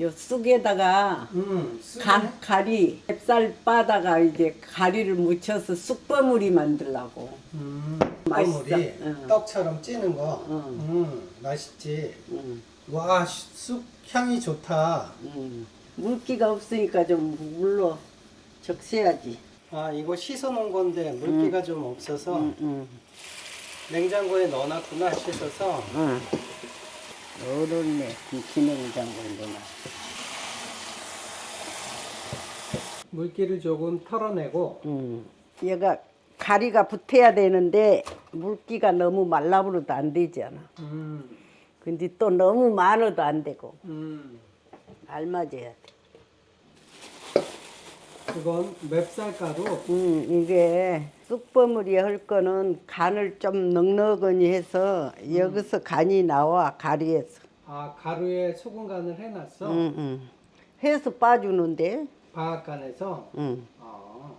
요 쑥에다가 음, 가, 가리 맵쌀 빠다가 이제 가리를 묻혀서 쑥버무리 만들라고. 음, 맛있어. 응. 떡처럼 찌는 거. 응. 음, 맛있지. 음, 와, 쑥 향이 좋다. 음. 물기가 없으니까 좀 물로 적셔야지. 아, 이거 씻어 놓은 건데 물기가 좀 없어서 음, 음, 냉장고에 넣어놨구나 씻어서. 음. 어른네 김치냉장고에 넣어. 물기를 조금 털어내고 음. 얘가 가리가 붙어야 되는데 물기가 너무 말라버려도 안 되잖아. 음, 근데 또 너무 많아도 안 되고 음, 알맞아야 돼. 그건 맵쌀가루. 음, 이게 쑥버무리 할 거는 간을 좀 넉넉하니 해서 여기서 간이 나와 가리에서. 아, 가루에 소금 간을 해놨어. 음, 음. 해서 빠주는데. 방앗간에서. 음. 아,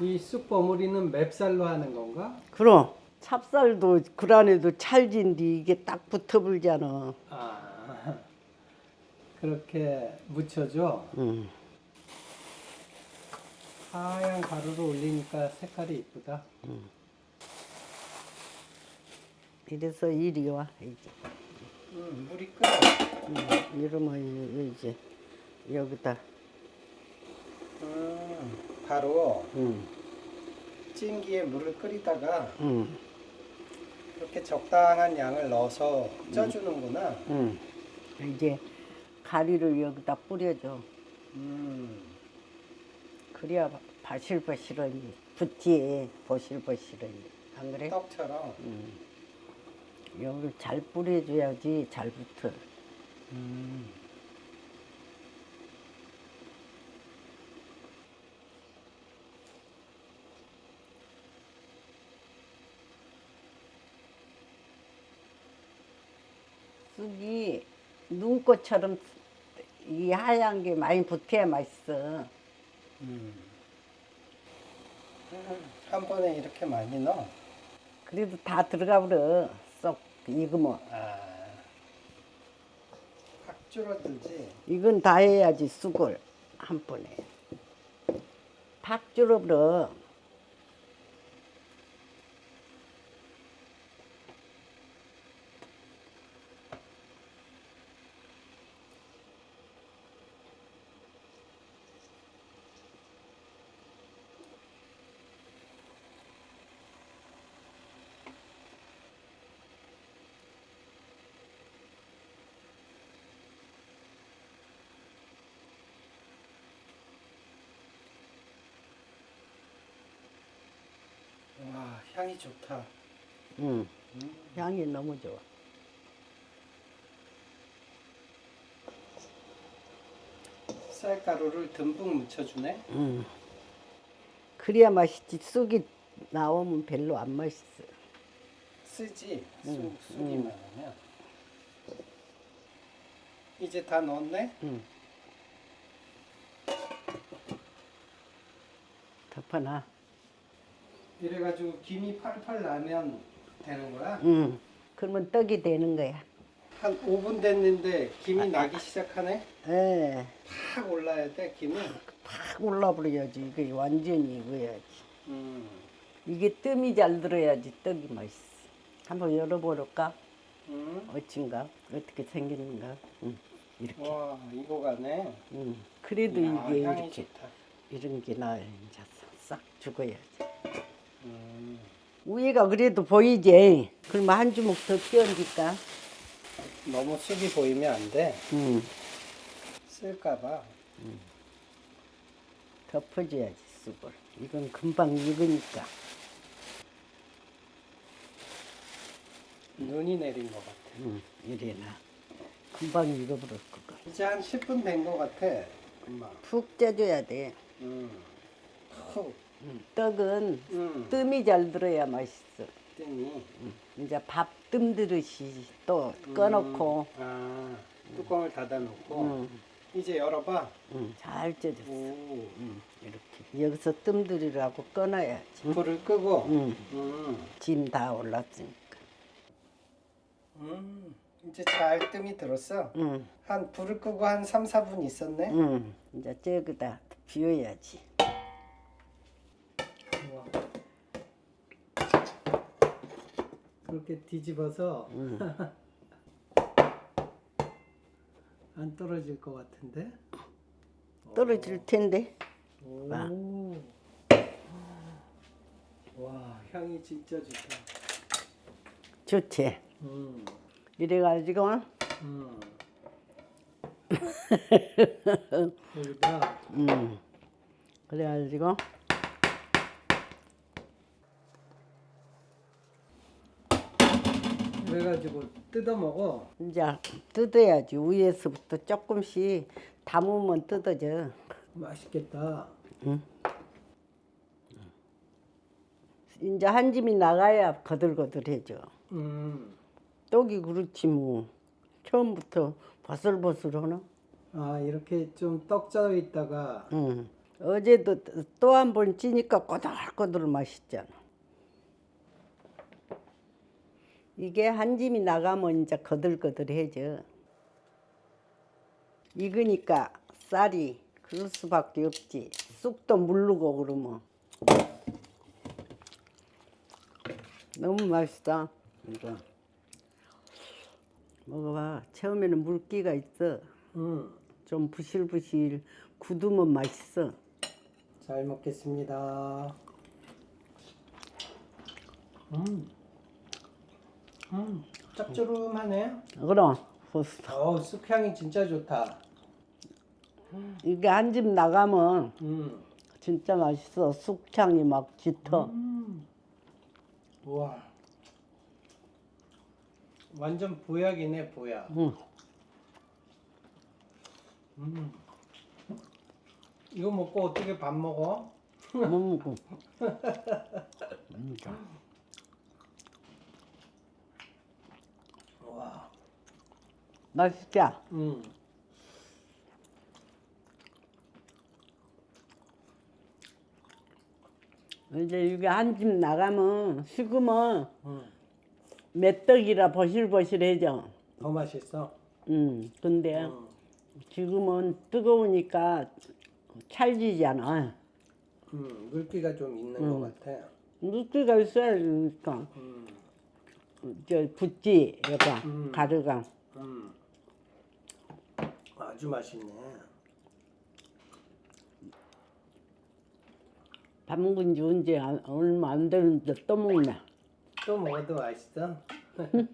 이 쑥 버무리는 맵쌀로 하는 건가? 그럼 찹쌀도 그 안에도 찰진디 이게 딱 붙어불잖아. 아, 그렇게 묻혀줘. 음. 하얀 가루를 올리니까 색깔이 이쁘다. 이래서 이리 와 이제. 음, 물이 끓어. 음, 이러면 이- 이제 여기다. 음, 바로 음, 찜기에 물을 끓이다가 음, 이렇게 적당한 양을 넣어서 쪄주는구나. 음. 이제 가리를 여기다 뿌려줘. 음, 그래야 바실바실하니 붙지 보실보실하니 안 그래? 떡처럼. 음. 여기 잘 뿌려줘야지 잘 붙어. 음. 쑥이 눈꽃처럼 이 하얀 게 많이 붙어야 맛있어. 음. 한 번에 이렇게 많이 넣어. 그래도 다 들어가 버려. 쏙 익으면. 아, 확 줄어들지. 이건 다 해야지 쑥을 한 번에. 팍 줄어버려. 와, 향이 좋다. 응. 향이 너무 좋아. 쌀가루를 듬뿍 묻혀주네. 응. 그래야 맛있지. 쑥이 나오면 별로 안 맛있어. 쓰지. 쑥, 음, 쑥이 많으면. 이제 다 넣었네. 응. 덮어놔. 이래가지고 김이 팔팔 나면 되는 거야. 응. 그러면 떡이 되는 거야. 한 5분 됐는데 김이 나기 시작하네. 예. 팍 올라야 돼 김이. 팍 올라버려야지. 이게 완전히 익어야지. 음. 이게 뜸이 잘 들어야지 떡이 맛있어. 한번 열어볼까? 음. 어쩐가? 어떻게 생겼는가? 응. 이렇게. 와 이거 가네. 응. 그래도 이야, 이게 향이 이렇게 좋다. 이런 게 나야 이제 싹 죽어야지. 음. 위에가 그래도 보이지. 그러면 한 주먹 더 끼얹을까? 너무 쑥이 보이면 안 돼. 응. 쓸까봐. 덮어줘야지 쑥을. 이건 금방 익으니까. 눈이 내린 것 같아. 응. 이래나. 금방 익어버릴 거가. 이제 한 10분 된 것 같아. 엄마. 푹 쪄줘야 돼. 음. 푹. 응. 떡은 음. 뜸이 잘 들어야 맛있어. 뜨니. 이제 밥 뜸들듯이 또 꺼놓고 음. 아 뚜껑을 닫아놓고. 응. 이제 열어봐. 응. 잘 쪄줬어. 오. 응. 이렇게 여기서 뜸 들이라고 꺼놔야지. 불을 끄고. 응. 음. 짐 다 올랐으니까. 음. 이제 잘 뜸이 들었어. 응, 한 불을 끄고 한 3, 4분 있었네. 응. 이제 저기다 비워야지. 우와. 그렇게 뒤집어서 안 떨어질 것 같은데. 떨어질 텐데. 오. 봐. 와 향이 진짜 좋다. 좋지. 음, 이래가지고 음. 여기다 음. 그래가지고 그래가지고 뜯어 먹어. 이제 뜯어야지 위에서부터 조금씩 담으면 뜯어져. 맛있겠다. 이제 한 짐이 나가야 거들거들해져. 음. 떡이 그렇지 뭐 처음부터 버슬버슬하나? 아 이렇게 좀 떡져 있다가 응. 어제도 또 한 번 찌니까 꼬들꼬들 맛있잖아. 이게 한 짐이 나가면 이제 거들거들해져. 익으니까 쌀이 그럴 수밖에 없지. 쑥도 물르고 그러면. 너무 맛있다. 이거. 먹어봐. 처음에는 물기가 있어. 음. 좀 부실부실 굳으면 맛있어. 잘 먹겠습니다. 음. 음. 짭조름하네. 그럼 어우 쑥향이 진짜 좋다. 이게 한 집 나가면 음. 진짜 맛있어. 쑥향이 막 짙어. 음. 우와. 완전 보약이네 보약. 응. 음. 이거 먹고 어떻게 밥 먹어? 못 먹고. 음, 자. 와. 맛있자. 음. 이제 이게 한 집 나가면 식으면 음. 메떡이라 버실버실해져. 더 맛있어. 음, 근데 음. 지금은 뜨거우니까 찰지잖아. 음. 물기가 좀 있는 음. 것 같아. 물기가 있어야 되니까. 음. 저 붓지, 여봐, 음. 가루가. 음. 아주 맛있네. 밥 먹은 지 언제 안- 얼마 안 되는데 또 먹네. 또 먹어도 맛있어.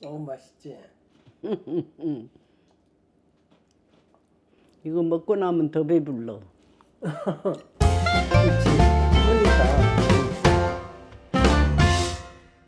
너무 맛있지. 이거 먹고 나면 더 배불러. Thank you.